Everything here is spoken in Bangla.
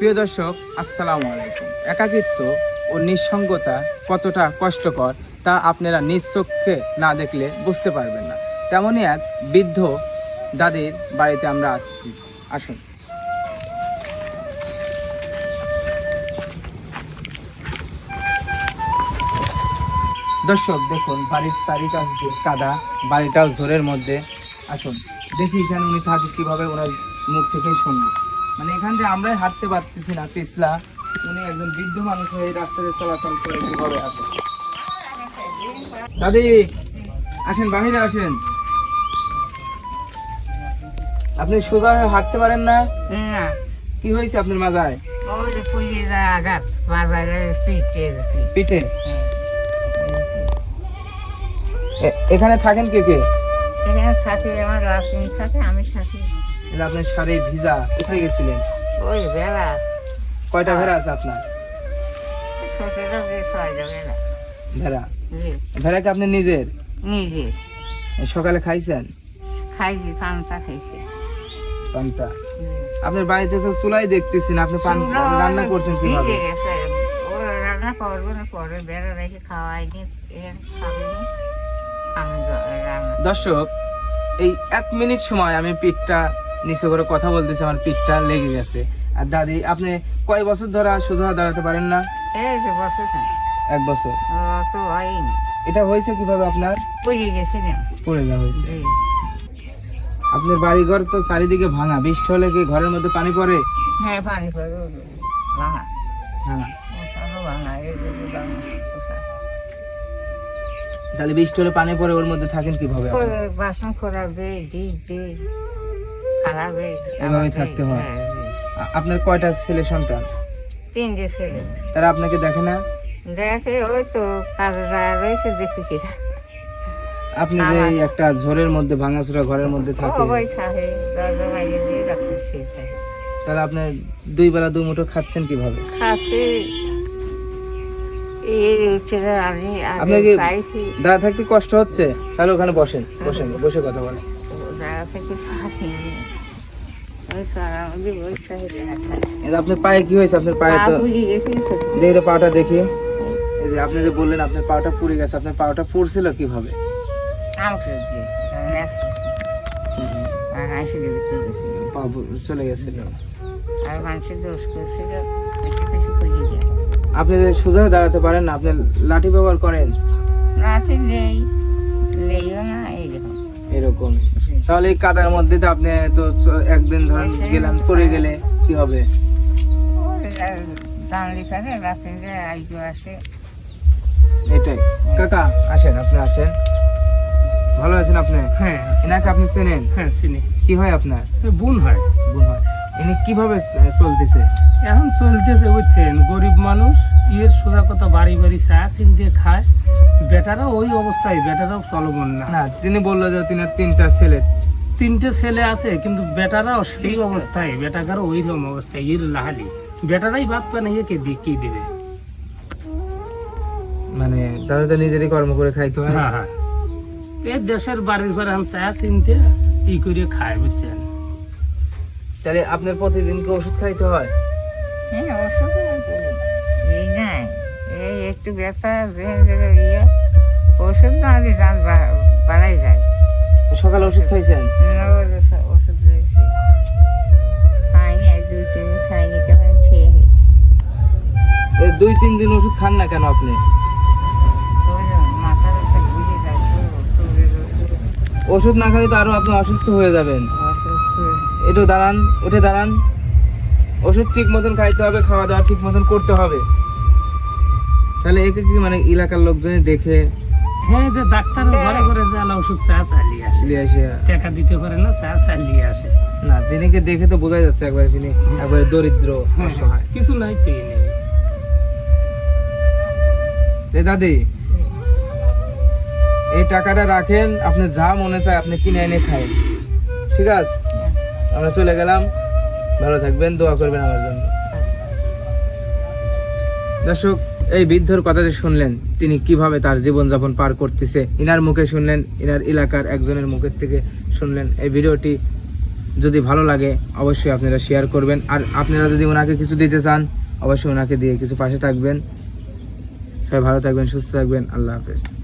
প্রিয় দর্শক, আসসালামু আলাইকুম। একাকিত্ব ও নিঃসঙ্গতা কতটা কষ্টকর তা আপনারা চোখে না দেখলে বুঝতে পারবেন না। তেমনই এক বৃদ্ধ দাদির বাড়িতে আমরা আসছি। আসুন। দর্শক, দেখুন, বাড়ির চারিকাছ দিয়ে কাদা, বাড়িটাও ঝোরের মধ্যে। আসুন, দেখি এখানে উনি থাকে কীভাবে ওনার মুখ থেকেই শুনব। মানে এখান থেকে আমরাই হাঁটতে পারতেছি না পিছলা। উনি একজন বৃদ্ধ মানুষ হয়ে রাস্তাতে চলাচল করে কীভাবে আসে। দাদি আসেন বাহিরে আসেন। আপনি সোজা হয়ে হাঁটতে পারেন না? না কি হয়েছে আপনার মাজায়? আঘাত পিঠে? পিঠে এখানে থাকেন কে কে? এখানে থাকি আমার রাস্তিন থাকে আমি থাকি যে আপনার শাড়ি ভিজা। কোথায় গেছিলেন? ওই বেলা। কয়টা ভেড়া আছে আপনার? ভেড়া। ভেড়া? কি আপনি নিজের? নিজে। সকালে খাইছেন? খাইছি পান্তা খাইছি। পান্তা। আপনার বাড়িতে তো চুলাই দেখতেছি না আপনি পান রান্না করছেন কীভাবে? রান্না করব না পরে বেলা রেখে খাওয়াইনি দর্শক এই এক মিনিট সময় আমি পিঠটা নিচে করে কথা বলতেছি আমার পিঠটা লেগে গেছে। আর দাদি আপনি কয় বছর ধরে আর সোজা দাঁড়াতে পারেন না? এই যে বসে এক বছর। হয়নি। এটা হয়েছে কীভাবে আপনার? পড়ে যাওয়া হয়েছে। আপনার বাড়ি ঘর তো চারিদিকে ভাঙা। বৃষ্টি হলে কি ঘরের মধ্যে পানি পড়ে? হ্যাঁ পানি পড়ে ভাঙা। ভাঙা। তাহলে বৃষ্টি হলে পানি পড়ে ওর মধ্যে থাকেন কীভাবে বাসন করা দে ডিস দে খালা দে এভাবেই থাকতে হয়। হ্যাঁ। আ- আপনার কয়টা ছেলে সন্তান? তিনটে ছেলে। তারা আপনাকে দেখে না? দেখে ওই তো কাজে যায় রয়েছে দেখি কিনা আপনি যে একটা ঝোরের মধ্যে ভাঙাচোরা ঘরের মধ্যে ও থাকে ওই থাকে দরজা বাইরে দিয়ে রাখতে সে তাহলে আপনি দুই বেলা দুই মুঠো খাচ্ছেন কীভাবে? খাসি এই ছেলে আমি আগে আপনার কি খাইছি। দাদা থাকতে কষ্ট হচ্ছে? তাহলে ওখানে বসেন বসেন বসে কথা বলেন। আপনার পায়ে কি হয়েছে? আপনার পায়ে তো দেখি তো পাটা দেখি। এই যে আপনি যে বললেন আপনার পাটা পুড়ে গেছে আপনার পাটা পুড়ছিল কীভাবে? চলে গেছিল। আপনি সোজা দাঁড়াতে পারেন না আপনি লাঠি ব্যবহার করেন? নেই নেইও না এইরকম। এরকম। তাহলে এই কাদার মধ্যে তো আপনি তো একদিন ধরেন গেলেন পড়ে গেলে কি হবে? এটাই। কাকা আসেন আপনি আসেন। ভালো আছেন আপনি? হ্যাঁ এনাকে আপনি চেনেন? হ্যাঁ চিনি। কি হয় আপনার? বোন হয়। বোন হয়। ইনি কীভাবে চলতেছে? এখন চলতেছে বুঝছেন? গরিব মানুষ ইয়ের সোজা কথা বাড়ি বাড়ি চা চিন দিয়ে খায়। বেটারা ওই অবস্থায় বেটারাও চলবন না। না তিনি বলল যে তিনি তিনটা ছেলে। তিনটে ছেলে আছে কিন্তু বেটারাও সেই অবস্থায় বেটাকারও ওই রকম অবস্থায় ইয়ের লাহালি। বেটারাই বাদ পায় ইয়ে কে কি দিবে? মানে তাহলে তো নিজেরই কর্ম করে খাইতে হয়। হ্যাঁ হ্যাঁ। এই দেশের বাড়ির পর এখন চা চিনতে ই করে খায় বুঝছেন? তাহলে আপনার প্রতিদিন কি ওষুধ খাইতে হয়? হ্যাঁ ওষুধ একটু ব্যথা ইয়ে। ওষুধ না দাম বা- বাড়াই যায়। সকালে ওষুধ খাইছেন? ওষুধ খাইনি এক দুই তিন দিন খাইনি কেমন খেয়ে দুই তিন দিন ওষুধ খান না কেন আপনি? ওষুধ। না খেলে তো আরও আপনি অসুস্থ হয়ে যাবেন। একটু দাঁড়ান উঠে দাঁড়ান। ওষুধ ঠিক মতন খাইতে হবে খাওয়া দাওয়া ঠিক মতন করতে হবে। তাহলে একে কি মানে এলাকার লোকজনই দেখে হ্যাঁ যে ডাক্তার ঘরে ঘরে জানা ওষুধ চা চালিয়ে আসে। আসে টাকা দিতে পারে না চা চালিয়ে আসে। না তিনিকে দেখে তো বোঝা যাচ্ছে একবারে তিনি একবারে দরিদ্র হ্যাঁ, অসহায়। কিছু নাই এ দাদি এই টাকাটা রাখেন আপনি যা মনে চায় আপনি কিনে এনে খাইন ঠিক আছে? আমরা চলে গেলাম। ভালো থাকবেন দোয়া করবেন আমার জন্য। দর্শক এই বৃদ্ধর কথা যে শুনলেন, তিনি কীভাবে তার জীবনযাপন পার করতেছে, ইনার মুখে শুনলেন, ইনার এলাকার একজনের মুখের থেকে শুনলেন। এই ভিডিওটি যদি ভালো লাগে, অবশ্যই আপনারা শেয়ার করবেন। আর আপনারা যদি ওনাকে কিছু দিতে চান, অবশ্যই ওনাকে দিয়ে কিছু পাশে থাকবেন। সবাই ভালো থাকবেন, সুস্থ থাকবেন। আল্লাহ হাফেজ।